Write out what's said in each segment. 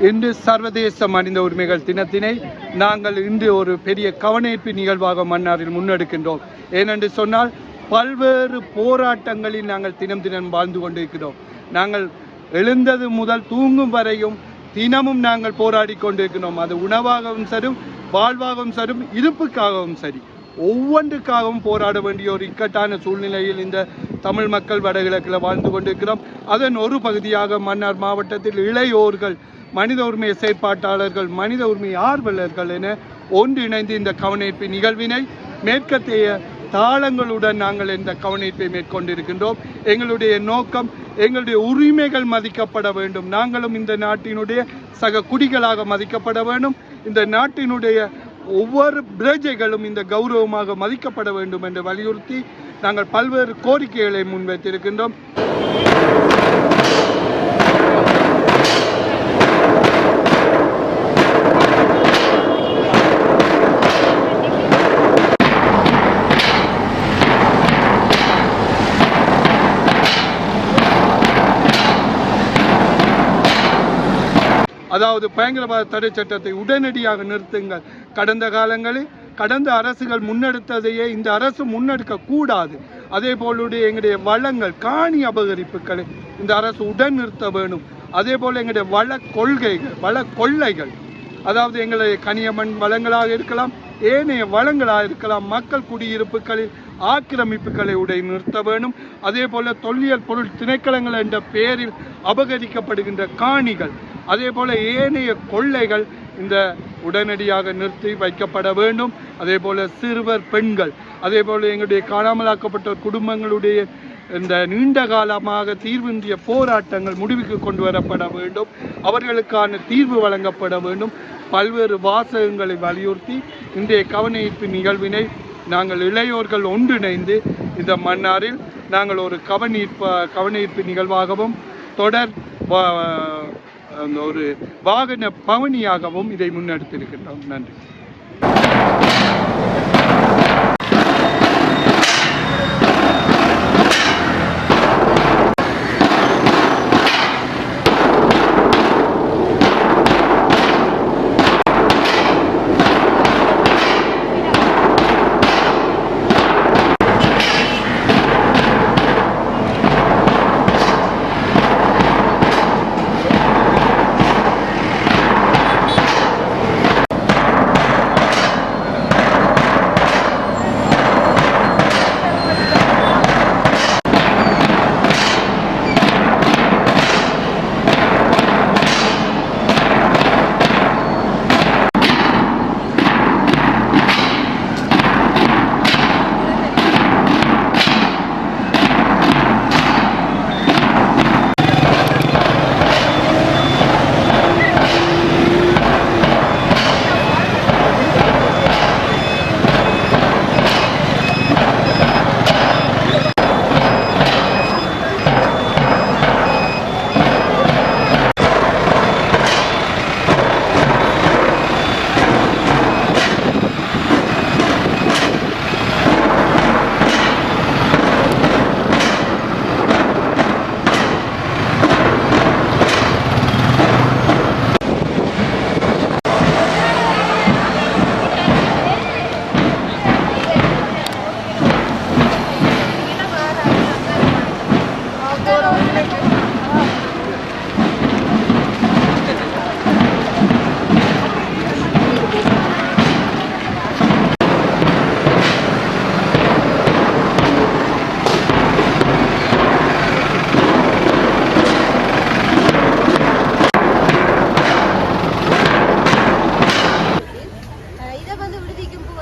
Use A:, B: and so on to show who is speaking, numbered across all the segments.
A: இன்று சர்வதேச மனித உரிமைகள் தினத்தினை நாங்கள் இன்று ஒரு பெரிய கவனஈர்ப்பு நிகழ்வாக மன்னாரில் முன்னெடுக்கின்றோம். ஏனென்று சொன்னால் பல்வேறு போராட்டங்களில் நாங்கள் தினம் தினம் வாழ்ந்து கொண்டிருக்கிறோம். நாங்கள் எழுந்தது முதல் தூங்கும் வரையும் தினமும் நாங்கள் போராடி கொண்டிருக்கிறோம். அது உணவாகவும் சரி வாழ்வாகவும் சரி இருப்புக்காகவும் சரி. ஒவ்வொன்றுக்காகவும் போராட வேண்டிய ஒரு இக்கட்டான சூழ்நிலையில் இந்த தமிழ் மக்கள் வடகிழக்கில் வாழ்ந்து கொண்டிருக்கிறோம். அதன் ஒரு பகுதியாக மன்னார் மாவட்டத்தில் இளையோர்கள் மனித உரிமை செயற்பாட்டாளர்கள் மனித உரிமை ஆர்வலர்கள் என ஒன்றிணைந்து இந்த கவனிப்பு நிகழ்வினை மேற்கத்தைய தாளங்களுடன் நாங்கள் இந்த கவனிப்பை மேற்கொண்டிருக்கின்றோம். எங்களுடைய நோக்கம் எங்களுடைய உரிமைகள் மதிக்கப்பட வேண்டும். நாங்களும் இந்த நாட்டினுடைய சக குடிகளாக மதிக்கப்பட வேண்டும். இந்த நாட்டினுடைய ஒவ்வொரு பிரஜைகளும் இந்த கௌரவமாக மதிக்கப்பட வேண்டும் என்று வலியுறுத்தி நாங்கள் பல்வேறு கோரிக்கைகளை முன்வைத்திருக்கின்றோம். அதாவது பயங்கரவாத தடை சட்டத்தை உடனடியாக நிறுத்துங்கள். கடந்த காலங்களில் கடந்த அரசுகள் முன்னெடுத்ததையே இந்த அரசு முன்னெடுக்க கூடாது அதே போலுடைய எங்களுடைய வளங்கள் காணி அபகரிப்புகளை இந்த அரசு உடன் நிறுத்த வேணும். அதே போல் எங்களுடைய வள கொள்கைகள் வள கொள்ளைகள் அதாவது எங்களுடைய கனியமண் வளங்களாக இருக்கலாம் ஏனைய வளங்களாக இருக்கலாம் மக்கள் குடியிருப்புகளில் ஆக்கிரமிப்புகளை உடைய நிறுத்த வேணும். அதே போல் தொல்லியல் பொருள் திணைக்களங்கள் என்ற பெயரில் அபகரிக்கப்படுகின்ற காணிகள் அதே போல் ஏனைய கொள்ளைகள் இந்த உடனடியாக நிறுத்தி வைக்கப்பட வேண்டும். அதே போல சிறுவர் பெண்கள் அதே போல எங்களுடைய காணாமலாக்கப்பட்ட குடும்பங்களுடைய இந்த நீண்ட காலமாக தீர்வின்றிய போராட்டங்கள் முடிவுக்கு கொண்டு வரப்பட வேண்டும். அவர்களுக்கான தீர்வு வழங்கப்பட வேண்டும். பல்வேறு வாசகங்களை வலியுறுத்தி இன்றைய கவனிப்பு நிகழ்வினை நாங்கள் இளையோர்கள் ஒன்றிணைந்து இந்த மன்னாரில் நாங்கள் ஒரு கவனீர்ப்பு கவனஈர்ப்பு நிகழ்வாகவும் தொடர் ஒரு வாகன பவனியாகவும் இதை முன்னெடுத்திருக்கின்றோம். நன்றி.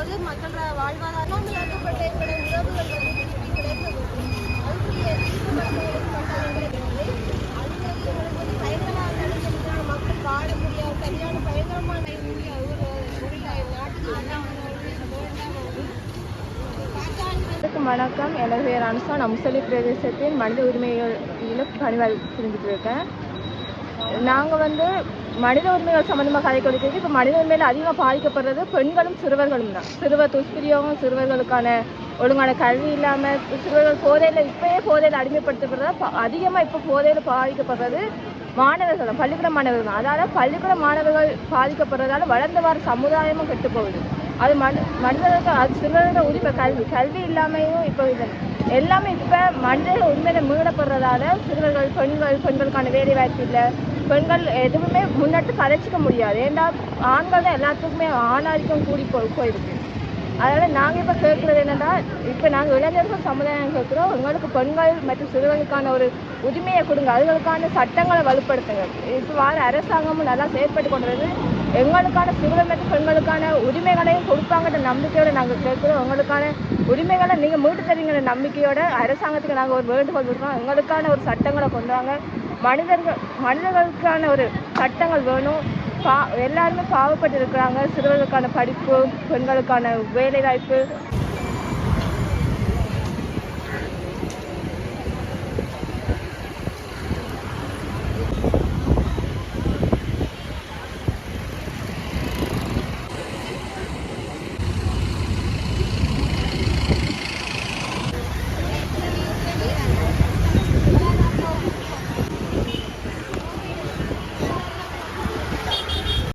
B: போது மக்கள் வாழ்வாதாரம் இழக்கப்பட்ட ஏற்படும் உறவுகள் வந்து திருப்பி கிடைக்க அதுக்குரிய தீர்வு அது வந்து பயங்கரமாக மக்கள் வாழ முடியாது. சரியான பயங்கரமான முடிய ஒரு
C: வணக்கம். எனது பேர் அனுசா நான் முசலி பிரதேசத்தின் மனித உரிமைகள் பணிவாய் புரிஞ்சுட்டு இருக்கேன். நாங்கள் வந்து மனித உரிமைகள் சம்மந்தமாக கதை கொடுக்கிறது இப்போ மனித உரிமையில் அதிகமாக பாதிக்கப்படுறது பெண்களும் சிறுவர்களும் தான். சிறுவர் துஷ்பிரியோகம் சிறுவர்களுக்கான ஒழுங்கான கல்வி இல்லாமல் சிறுவர்கள் போதையில் இப்போயே போதையில் அடிமைப்படுத்தப்படுறதா அதிகமாக இப்போ போதையில் பாதிக்கப்படுறது மாணவர்கள் தான், பள்ளிக்கூட மாணவர்கள் தான். அதாவது பள்ளிக்கூட மாணவர்கள் பாதிக்கப்படுறதால வளர்ந்து வர சமுதாயமும் கெட்டு போகுது அது மனி மனிதர்கள் அது சிறுவர்களோட உரிமை கல்வி. கல்வி இல்லாமையும் இப்போ இது எல்லாமே இப்போ மனிதர்கள் உண்மையில மீறப்படுறதால சிறுவர்கள் பெண்கள் பெண்களுக்கான வேலை வாய்ப்பு இல்லை. பெண்கள் எதுவுமே முன்னெட்டு கதைச்சிக்க முடியாது. ஏன்னா ஆண்கள் தான் எல்லாத்துக்குமே ஆணாதிக்கம் கூடி போய் போயிருக்கு. அதனால் நாங்கள் இப்போ கேட்குறது என்னன்னா இப்போ நாங்கள் இளைஞர்கள் சமுதாயம் கேட்குறோம் உங்களுக்கு பெண்கள் மற்றும் சிறுவர்களுக்கான ஒரு உரிமையை கொடுங்க. அதுகளுக்கான சட்டங்களை வலுப்படுத்துங்க. இப்போ வார அரசாங்கமும் நல்லா செயற்பட்டு கொண்டு எங்களுக்கான சிறுவன் மற்றும் பெண்களுக்கான உரிமைகளையும் கொடுப்பாங்கன்ற நம்பிக்கையோடு நாங்கள் கேட்குறோம் உங்களுக்கான உரிமைகளை நீங்கள் மீட்டு தரீங்கிற நம்பிக்கையோட அரசாங்கத்துக்கு நாங்கள் ஒரு வேண்டுகோள் விடுறோம். எங்களுக்கான ஒரு சட்டங்களை கொண்டு வாங்க. மனிதர்கள் மனிதர்களுக்கான ஒரு சட்டங்கள் வேணும். பா எல்லாருமே பாவப்பட்டு இருக்கிறாங்க சிறுவர்களுக்கான படிப்பு பெண்களுக்கான வேலைவாய்ப்பு.